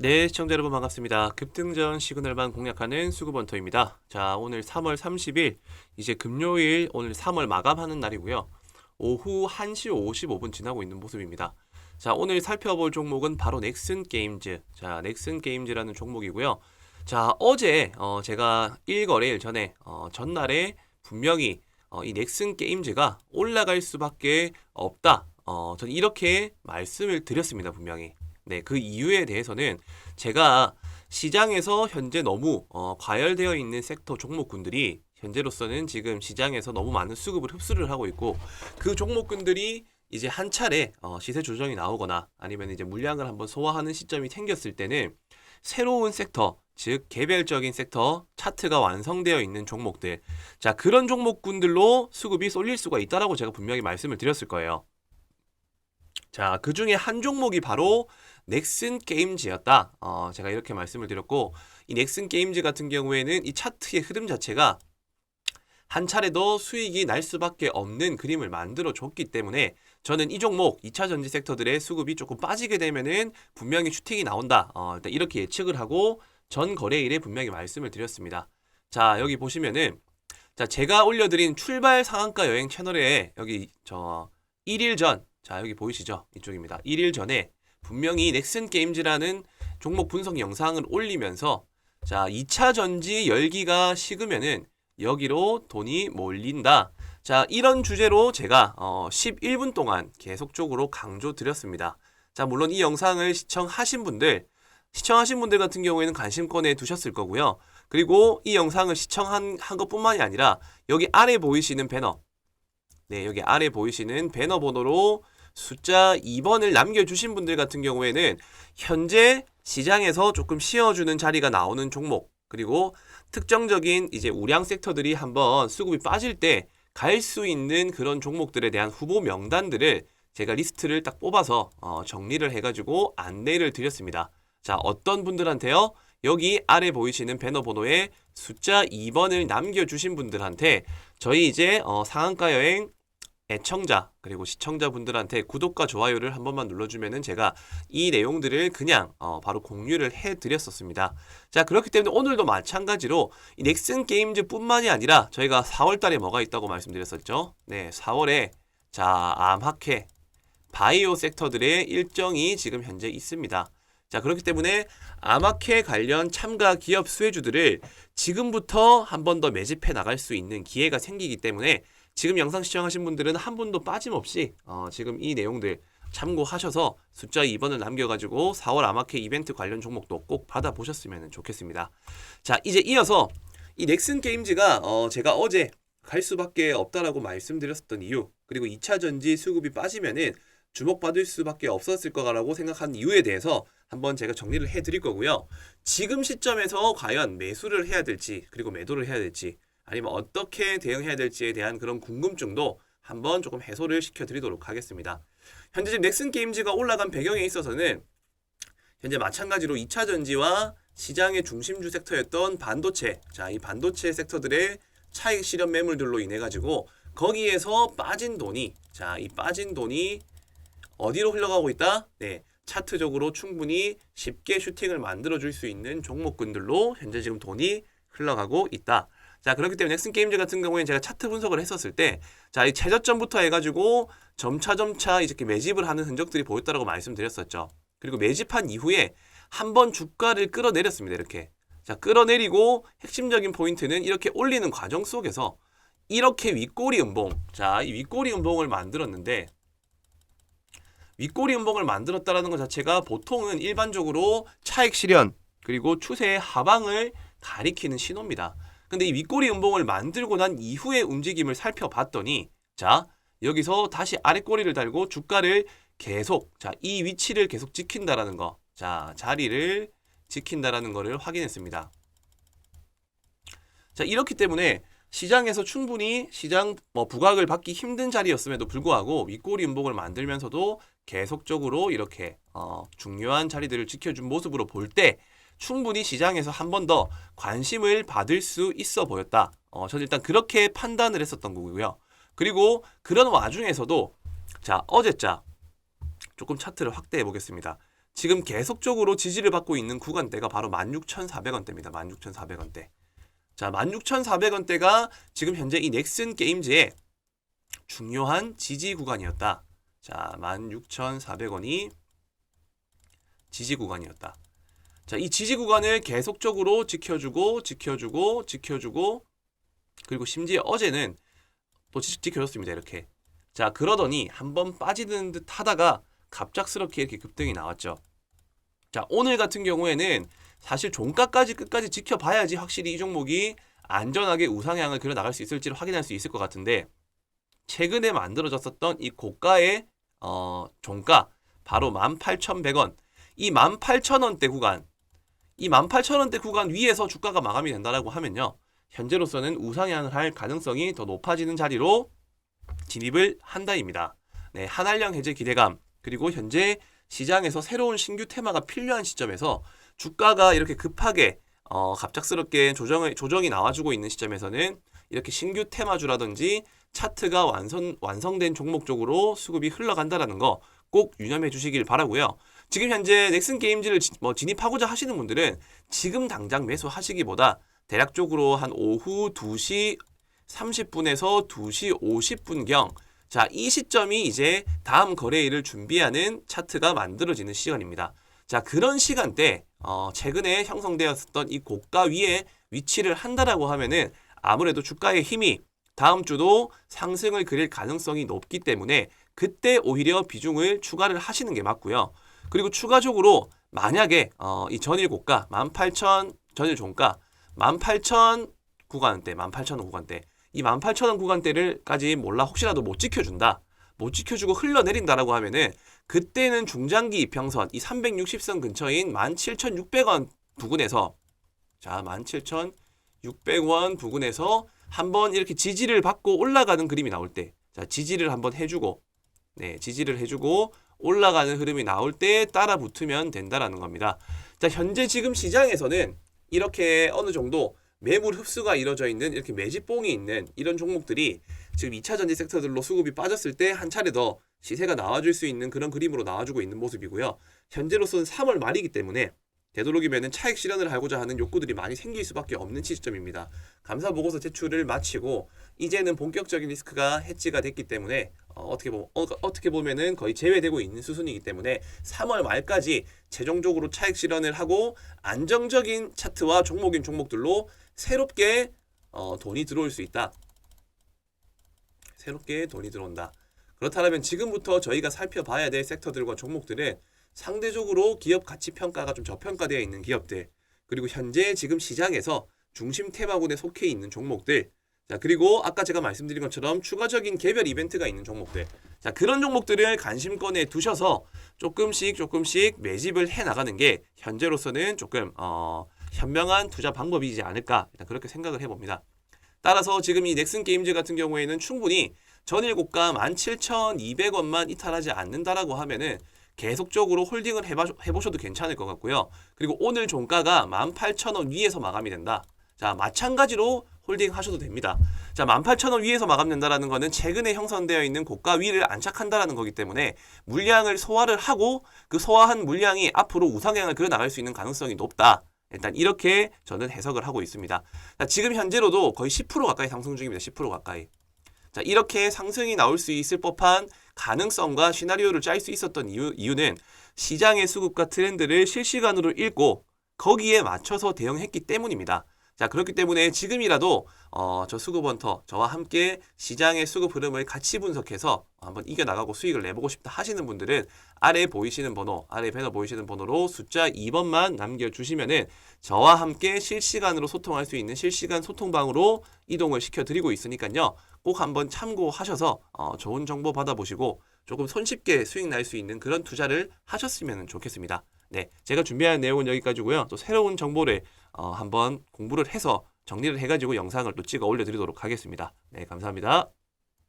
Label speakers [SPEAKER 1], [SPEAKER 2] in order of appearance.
[SPEAKER 1] 네, 시청자 여러분 반갑습니다. 급등전 시그널만 공략하는 수급원터입니다. 자, 오늘 3월 30일, 이제 금요일 오늘 3월 마감하는 날이고요. 오후 1시 55분 지나고 있는 모습입니다. 자, 오늘 살펴볼 종목은 바로 넥슨 게임즈. 자, 넥슨 게임즈라는 종목이고요. 자, 어제 어, 제가 1거래일 전에 어, 전날에 분명히 어, 이 넥슨 게임즈가 올라갈 수밖에 없다. 어, 전 이렇게 말씀을 드렸습니다, 분명히. 네, 그 이유에 대해서는 제가 시장에서 현재 너무 어, 과열되어 있는 섹터 종목군들이 현재로서는 지금 시장에서 너무 많은 수급을 흡수를 하고 있고 그 종목군들이 이제 한 차례 어, 시세 조정이 나오거나 아니면 이제 물량을 한번 소화하는 시점이 생겼을 때는 새로운 섹터 즉 개별적인 섹터 차트가 완성되어 있는 종목들 자 그런 종목군들로 수급이 쏠릴 수가 있다라고 제가 분명히 말씀을 드렸을 거예요. 자, 그 중에 한 종목이 바로 넥슨 게임즈였다. 어, 제가 이렇게 말씀을 드렸고, 이 넥슨 게임즈 같은 경우에는 이 차트의 흐름 자체가 한 차례도 수익이 날 수밖에 없는 그림을 만들어 줬기 때문에 저는 이 종목 2차 전지 섹터들의 수급이 조금 빠지게 되면은 분명히 슈팅이 나온다. 어, 일단 이렇게 예측을 하고 전 거래일에 분명히 말씀을 드렸습니다. 자, 여기 보시면은 자, 제가 올려드린 출발 상한가 여행 채널에 여기 저 1일 전, 자, 여기 보이시죠? 이쪽입니다. 1일 전에 분명히 넥슨 게임즈라는 종목 분석 영상을 올리면서 자, 2차 전지 열기가 식으면은 여기로 돈이 몰린다. 자, 이런 주제로 제가 어, 11분 동안 계속적으로 강조 드렸습니다. 자, 물론 이 영상을 시청하신 분들, 시청하신 분들 같은 경우에는 관심권에 두셨을 거고요. 그리고 이 영상을 시청한 한 것뿐만이 아니라 여기 아래 보이시는 배너, 네, 여기 아래 보이시는 배너 번호로 숫자 2번을 남겨주신 분들 같은 경우에는 현재 시장에서 조금 쉬어주는 자리가 나오는 종목, 그리고 특정적인 이제 우량 섹터들이 한번 수급이 빠질 때 갈 수 있는 그런 종목들에 대한 후보 명단들을 제가 리스트를 딱 뽑아서 어, 정리를 해가지고 안내를 드렸습니다. 자, 어떤 분들한테요? 여기 아래 보이시는 배너 번호에 숫자 2번을 남겨주신 분들한테 저희 이제 어, 상한가 여행 애청자 그리고 시청자분들한테 구독과 좋아요를 한 번만 눌러주면은 제가 이 내용들을 그냥 어, 바로 공유를 해드렸었습니다. 자 그렇기 때문에 오늘도 마찬가지로 이 넥슨 게임즈뿐만이 아니라 저희가 4월달에 뭐가 있다고 말씀드렸었죠. 네, 4월에 자 암학회 바이오 섹터들의 일정이 지금 현재 있습니다. 자 그렇기 때문에 암학회 관련 참가 기업 수혜주들을 지금부터 한 번 더 매집해 나갈 수 있는 기회가 생기기 때문에 지금 영상 시청하신 분들은 한 분도 빠짐없이 어, 지금 이 내용들 참고하셔서 숫자 2번을 남겨가지고 4월 아마케 이벤트 관련 종목도 꼭 받아보셨으면 좋겠습니다. 자 이제 이어서 이 넥슨 게임즈가 어, 제가 어제 갈 수밖에 없다라고 말씀드렸었던 이유 그리고 2차 전지 수급이 빠지면은 주목받을 수밖에 없었을 거라고 생각한 이유에 대해서 한번 제가 정리를 해드릴 거고요. 지금 시점에서 과연 매수를 해야 될지 그리고 매도를 해야 될지 아니면 어떻게 대응해야 될지에 대한 그런 궁금증도 한번 조금 해소를 시켜드리도록 하겠습니다. 현재 지금 넥슨 게임즈가 올라간 배경에 있어서는 현재 마찬가지로 2차 전지와 시장의 중심주 섹터였던 반도체, 자, 이 반도체 섹터들의 차익 실현 매물들로 인해 가지고 거기에서 빠진 돈이, 자, 이 빠진 돈이 어디로 흘러가고 있다? 네. 차트적으로 충분히 쉽게 슈팅을 만들어 줄 수 있는 종목군들로 현재 지금 돈이 흘러가고 있다. 자, 그렇기 때문에 넥슨 게임즈 같은 경우에는 제가 차트 분석을 했었을 때, 자, 이 최저점부터 해가지고 점차 점차 이렇게 매집을 하는 흔적들이 보였다라고 말씀드렸었죠. 그리고 매집한 이후에 한 번 주가를 끌어내렸습니다. 이렇게. 자, 끌어내리고 핵심적인 포인트는 이렇게 올리는 과정 속에서 이렇게 윗꼬리 음봉. 자, 이 윗꼬리 음봉을 만들었는데, 윗꼬리 음봉을 만들었다라는 것 자체가 보통은 일반적으로 차익 실현 그리고 추세의 하방을 가리키는 신호입니다. 근데 이 윗꼬리 음봉을 만들고 난 이후의 움직임을 살펴봤더니 자 여기서 다시 아랫꼬리를 달고 주가를 계속 자 이 위치를 계속 지킨다라는 거. 자 자리를 지킨다라는 거를 확인했습니다. 자 이렇기 때문에 시장에서 충분히 시장 뭐 부각을 받기 힘든 자리였음에도 불구하고 윗꼬리 음봉을 만들면서도 계속적으로 이렇게 어, 중요한 자리들을 지켜준 모습으로 볼 때 충분히 시장에서 한 번 더 관심을 받을 수 있어 보였다. 어, 저는 일단 그렇게 판단을 했었던 거고요. 그리고 그런 와중에서도 자 어제자 조금 차트를 확대해 보겠습니다. 지금 계속적으로 지지를 받고 있는 구간대가 바로 16,400원대입니다. 16,400원대. 자, 16,400원대가 지금 현재 이 넥슨 게임즈의 중요한 지지 구간이었다. 자, 16,400원이 지지 구간이었다. 자, 이 지지 구간을 계속적으로 지켜주고 지켜주고 지켜주고 그리고 심지어 어제는 또 지- 지켜줬습니다. 이렇게. 자, 그러더니 한 번 빠지는 듯 하다가 갑작스럽게 이렇게 급등이 나왔죠. 자, 오늘 같은 경우에는 사실 종가까지 끝까지 지켜봐야지 확실히 이 종목이 안전하게 우상향을 그려 나갈 수 있을지를 확인할 수 있을 것 같은데 최근에 만들어졌었던 이 고가의 어, 종가 바로 18,100원 이 18,000원대 구간 이 18,000원대 구간 위에서 주가가 마감이 된다라고 하면요 현재로서는 우상향을 할 가능성이 더 높아지는 자리로 진입을 한다입니다. 네, 한알령 해제 기대감 그리고 현재 시장에서 새로운 신규 테마가 필요한 시점에서 주가가 이렇게 급하게 어, 갑작스럽게 조정을, 조정이 나와주고 있는 시점에서는 이렇게 신규 테마주라든지 차트가 완성, 완성된 종목 쪽으로 수급이 흘러간다라는 거 꼭 유념해 주시길 바라고요. 지금 현재 넥슨 게임즈를 지- 뭐 진입하고자 하시는 분들은 지금 당장 매수하시기보다 대략적으로 한 오후 2시 30분에서 2시 50분경 자, 이 시점이 이제 다음 거래일을 준비하는 차트가 만들어지는 시간입니다. 자, 그런 시간대, 어, 최근에 형성되었던 이 고가 위에 위치를 한다라고 하면은 아무래도 주가의 힘이 다음 주도 상승을 그릴 가능성이 높기 때문에 그때 오히려 비중을 추가를 하시는 게 맞고요. 그리고 추가적으로 만약에 어, 이 전일 고가 18,000 전일 종가 18,000 구간대, 18,000원 구간대 이 18,000원 구간대를까지 몰라 혹시라도 못 지켜준다. 못 지켜주고 흘러내린다라고 하면은 그때는 중장기 이평선 이 360선 근처인 17,600원 부근에서 자 17,600원 부근에서 한번 이렇게 지지를 받고 올라가는 그림이 나올 때 자 지지를 한번 해주고 네 지지를 해주고 올라가는 흐름이 나올 때 따라 붙으면 된다라는 겁니다. 자 현재 지금 시장에서는 이렇게 어느 정도 매물 흡수가 이루어져 있는 이렇게 매집봉이 있는 이런 종목들이 지금 2차 전지 섹터들로 수급이 빠졌을 때 한 차례 더 시세가 나와줄 수 있는 그런 그림으로 나와주고 있는 모습이고요. 현재로서는 3월 말이기 때문에 되도록이면 차익 실현을 하고자 하는 욕구들이 많이 생길 수밖에 없는 시점입니다. 감사 보고서 제출을 마치고 이제는 본격적인 리스크가 해지가 됐기 때문에 어, 떻게 보, 어, 어떻게 보면은 거의 제외되고 있는 수순이기 때문에 3월 말까지 최종적으로 차익 실현을 하고 안정적인 차트와 종목인 종목들로 새롭게 어, 돈이 들어올 수 있다. 새롭게 돈이 들어온다. 그렇다면 지금부터 저희가 살펴봐야 될 섹터들과 종목들은 상대적으로 기업 가치 평가가 좀 저평가되어 있는 기업들 그리고 현재 지금 시장에서 중심 테마군에 속해 있는 종목들 자 그리고 아까 제가 말씀드린 것처럼 추가적인 개별 이벤트가 있는 종목들 자 그런 종목들을 관심권에 두셔서 조금씩 조금씩 매집을 해 나가는 게 현재로서는 조금 어, 현명한 투자 방법이지 않을까 일단 그렇게 생각을 해봅니다. 따라서 지금 이 넥슨 게임즈 같은 경우에는 충분히 전일 고가 17,200원만 이탈하지 않는다라고 하면은 계속적으로 홀딩을 해봐, 해보셔도 괜찮을 것 같고요. 그리고 오늘 종가가 18,000원 위에서 마감이 된다. 자, 마찬가지로 홀딩 하셔도 됩니다. 자, 18,000원 위에서 마감된다라는 거는 최근에 형성되어 있는 고가 위를 안착한다라는 거기 때문에 물량을 소화를 하고 그 소화한 물량이 앞으로 우상향을 그려 나갈 수 있는 가능성이 높다. 일단 이렇게 저는 해석을 하고 있습니다. 자, 지금 현재로도 거의 10% 가까이 상승 중입니다. 10% 가까이. 자, 이렇게 상승이 나올 수 있을 법한 가능성과 시나리오를 짤 수 있었던 이유, 이유는 시장의 수급과 트렌드를 실시간으로 읽고 거기에 맞춰서 대응했기 때문입니다. 자, 그렇기 때문에 지금이라도 어, 저 수급원터 저와 함께 시장의 수급 흐름을 같이 분석해서 한번 이겨나가고 수익을 내보고 싶다 하시는 분들은 아래 보이시는 번호, 아래 배너 보이시는 번호로 숫자 2번만 남겨주시면은 저와 함께 실시간으로 소통할 수 있는 실시간 소통방으로 이동을 시켜드리고 있으니까요. 꼭 한번 참고하셔서 어, 좋은 정보 받아보시고 조금 손쉽게 수익 날 수 있는 그런 투자를 하셨으면 좋겠습니다. 네, 제가 준비한 내용은 여기까지고요. 또 새로운 정보를 어, 한번 공부를 해서 정리를 해가지고 영상을 또 찍어 올려드리도록 하겠습니다. 네, 감사합니다.